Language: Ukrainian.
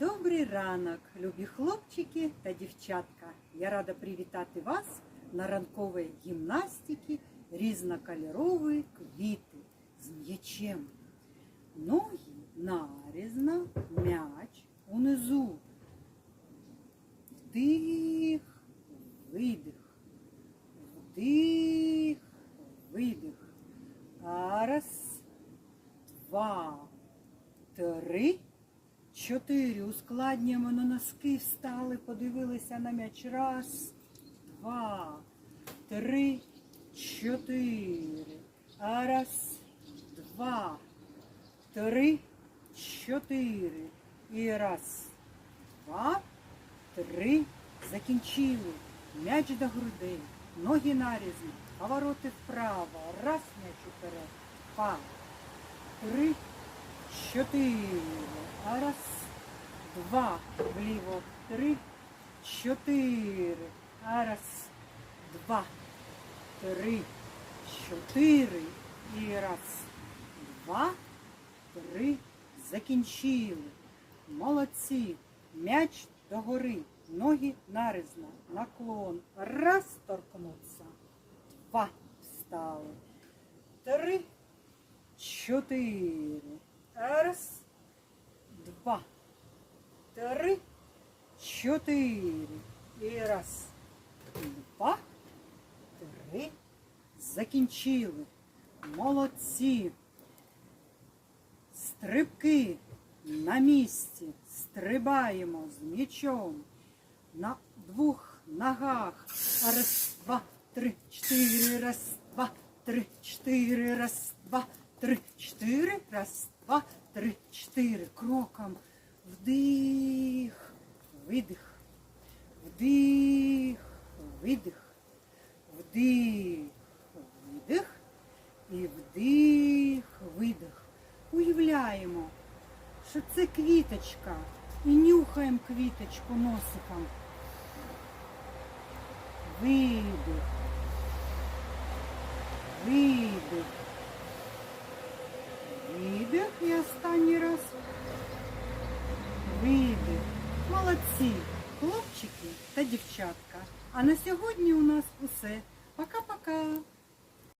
Добрий ранок, любі хлопчики та дівчатка. Я рада привітати вас на ранковій гімнастиці різнокольорові квіти з м'ячем. Ноги нарізно, м'яч унизу. Вдих, видих. Вдих, видих. Раз, два, три. Чотири. Ускладнюємо на носки, встали, подивилися на м'яч. Раз, два, три, чотири. Раз, два, три, чотири. І раз, два, три. Закінчили. М'яч до грудей. Ноги нарізні. Повороти вправо. Раз м'яч уперед. Два, три, чотири. Раз, два, вліво, три, чотири. Раз, два, три, чотири. І раз, два, три. Закінчили. Молодці. М'яч догори. Ноги нарізно. Наклон. Раз, торкнуться. Два. Встали. Три, чотири. Два, три, чотири. І раз, два, три. Закінчили. Молодці. Стрибки на місці. Стрибаємо з м'ячом на двох ногах. Раз, два, три, чотири, раз, два, три, чотири, раз, два, три, чотири, раз, два, три, чотири. Кроком. Вдих, видих. Вдих, видих. Вдих, видих. І вдих, видих. Уявляємо, що це квіточка. І нюхаємо квіточку носиком. Видих. Видих останній раз. Вийди. Молодці, хлопчики та дівчатка. А на сьогодні у нас усе. Пока-пока.